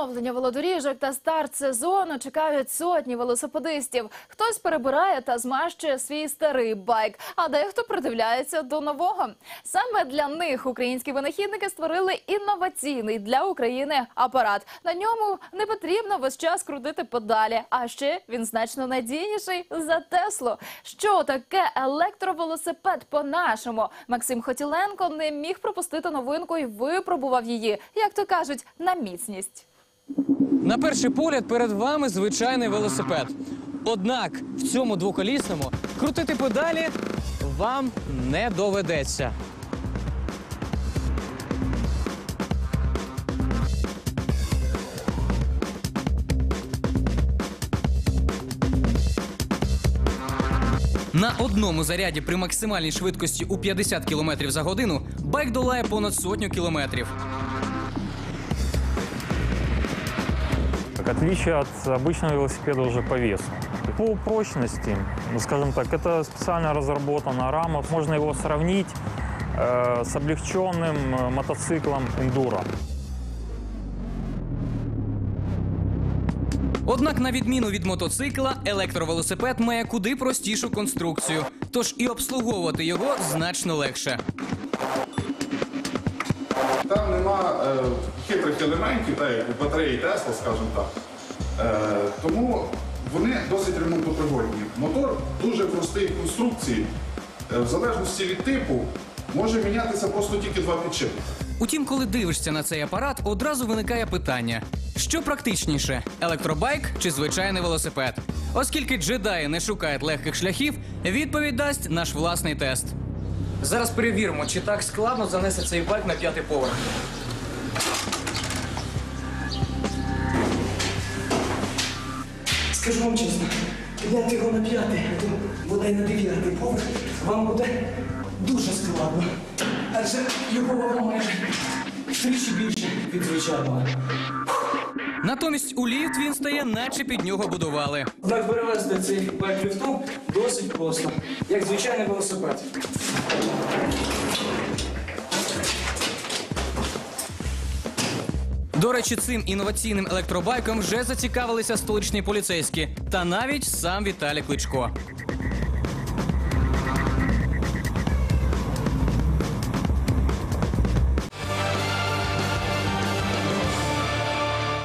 відновлення велодоріжок та старт сезону чекають сотні велосипедистів. Хтось перебирає та змащує свій старий байк, а дехто придивляється до нового. Саме для них українські винахідники створили інноваційний для України апарат. На ньому не потрібно весь час крутити педалі, а ще він значно надійніший за Теслу. Що таке електровелосипед по-нашому? Максим Хотіленко не міг пропустити новинку і випробував її, як то кажуть, на міцність. На перший погляд перед вами звичайний велосипед. Однак в цьому двоколісному крутити педалі вам не доведеться. На одному заряді при максимальній швидкості у 50 км за годину байк долає понад сотню кілометрів. отличие от обычного велосипеда уже по весу. По прочности, ну, скажем так, это специально разработана рама. Можно его сравнить э, с облегченным э, мотоциклом Enduro. Однак, на відміну від мотоцикла, електровелосипед має куди простішу конструкцію, тож і обслуговувати його значно легше. Нема е, хитрих елементів, так як у батареї Тесла, скажімо так. Е, тому вони досить ремонтопригодні. Мотор дуже простий в конструкції. Е, в залежності від типу може мінятися просто тільки два підшипники. Утім, коли дивишся на цей апарат, одразу виникає питання: що практичніше електробайк чи звичайний велосипед? Оскільки джедаї не шукають легких шляхів, відповідь дасть наш власний тест. Зараз перевіримо, чи так складно занести цей байк на п'ятий поверх. Скажу вам чесно, підняти його на п'ятий, бодай на дев'ятий поверх вам буде дуже складно. Адже його вага майже втричі більше від звичайного. Натомість у ліфт він стає, наче під нього будували. Однак перевезти цей байк ліфтом досить просто, як звичайний велосипед. До речі, цим інноваційним електробайком вже зацікавилися столичні поліцейські та навіть сам Віталій Кличко.